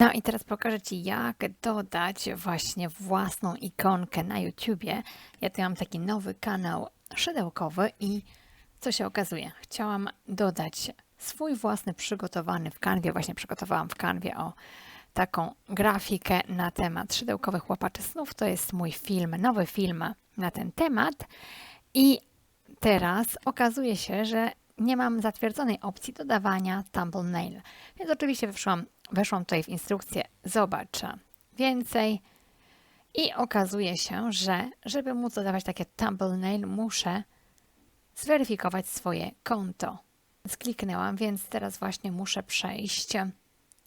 No i teraz pokażę Ci, jak dodać właśnie własną ikonkę na YouTubie. Ja tu mam taki nowy kanał szydełkowy i co się okazuje? Chciałam dodać swój własny przygotowany w kanwie, właśnie przygotowałam w kanwie o taką grafikę na temat szydełkowych łapaczy snów. To jest mój film, nowy film na ten temat i teraz okazuje się, że nie mam zatwierdzonej opcji dodawania thumbnail. Więc oczywiście weszłam, weszłam tutaj w instrukcję zobacz więcej i okazuje się, że żeby móc dodawać takie thumbnail muszę zweryfikować swoje konto. Skliknęłam, więc teraz właśnie muszę przejść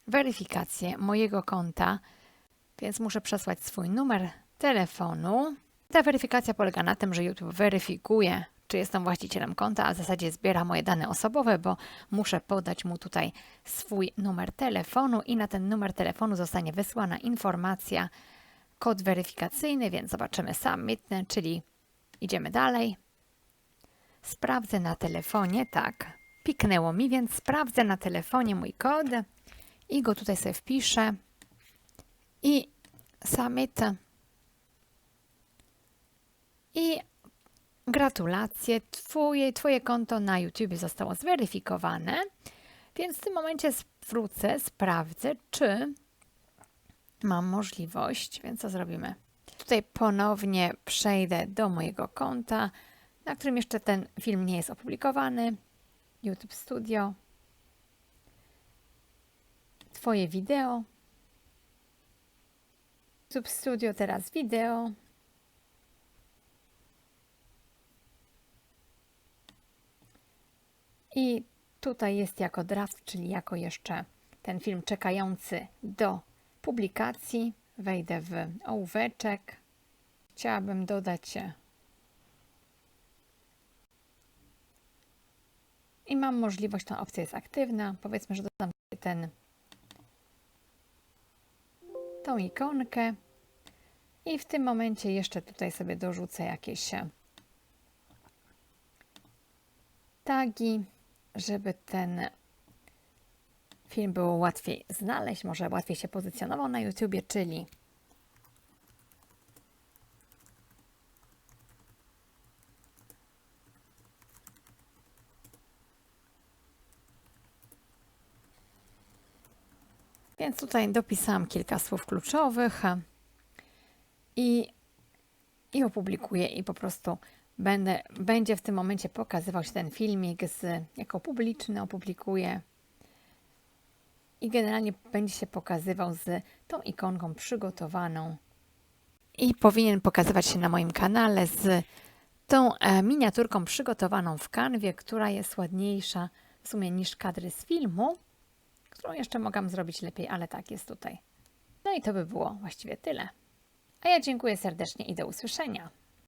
weryfikację mojego konta, więc muszę przesłać swój numer telefonu. Ta weryfikacja polega na tym, że YouTube weryfikuje, czy jestem właścicielem konta, a w zasadzie zbiera moje dane osobowe, bo muszę podać mu tutaj swój numer telefonu i na ten numer telefonu zostanie wysłana informacja, kod weryfikacyjny, więc zobaczymy submit, czyli idziemy dalej. Sprawdzę na telefonie, tak, piknęło mi, więc sprawdzę na telefonie mój kod i go tutaj sobie wpiszę i submit i gratulacje, twoje, twoje konto na YouTube zostało zweryfikowane, więc w tym momencie wrócę, sprawdzę, czy mam możliwość, więc co zrobimy? Tutaj ponownie przejdę do mojego konta, na którym jeszcze ten film nie jest opublikowany. YouTube Studio. Twoje wideo. YouTube Studio, teraz wideo. I tutaj jest jako draft, czyli jako jeszcze ten film czekający do publikacji. Wejdę w ołóweczek. Chciałabym dodać i mam możliwość, ta opcja jest aktywna. Powiedzmy, że dodam ten tą ikonkę i w tym momencie jeszcze tutaj sobie dorzucę jakieś tagi, żeby ten film było łatwiej znaleźć, może łatwiej się pozycjonował na YouTubie, czyli Więc tutaj dopisałam kilka słów kluczowych i, i opublikuję i po prostu będę, będzie w tym momencie pokazywał się ten filmik z, jako publiczny, opublikuję i generalnie będzie się pokazywał z tą ikonką przygotowaną i powinien pokazywać się na moim kanale z tą e, miniaturką przygotowaną w kanwie, która jest ładniejsza w sumie niż kadry z filmu którą jeszcze mogłam zrobić lepiej, ale tak jest tutaj. No i to by było właściwie tyle. A ja dziękuję serdecznie i do usłyszenia.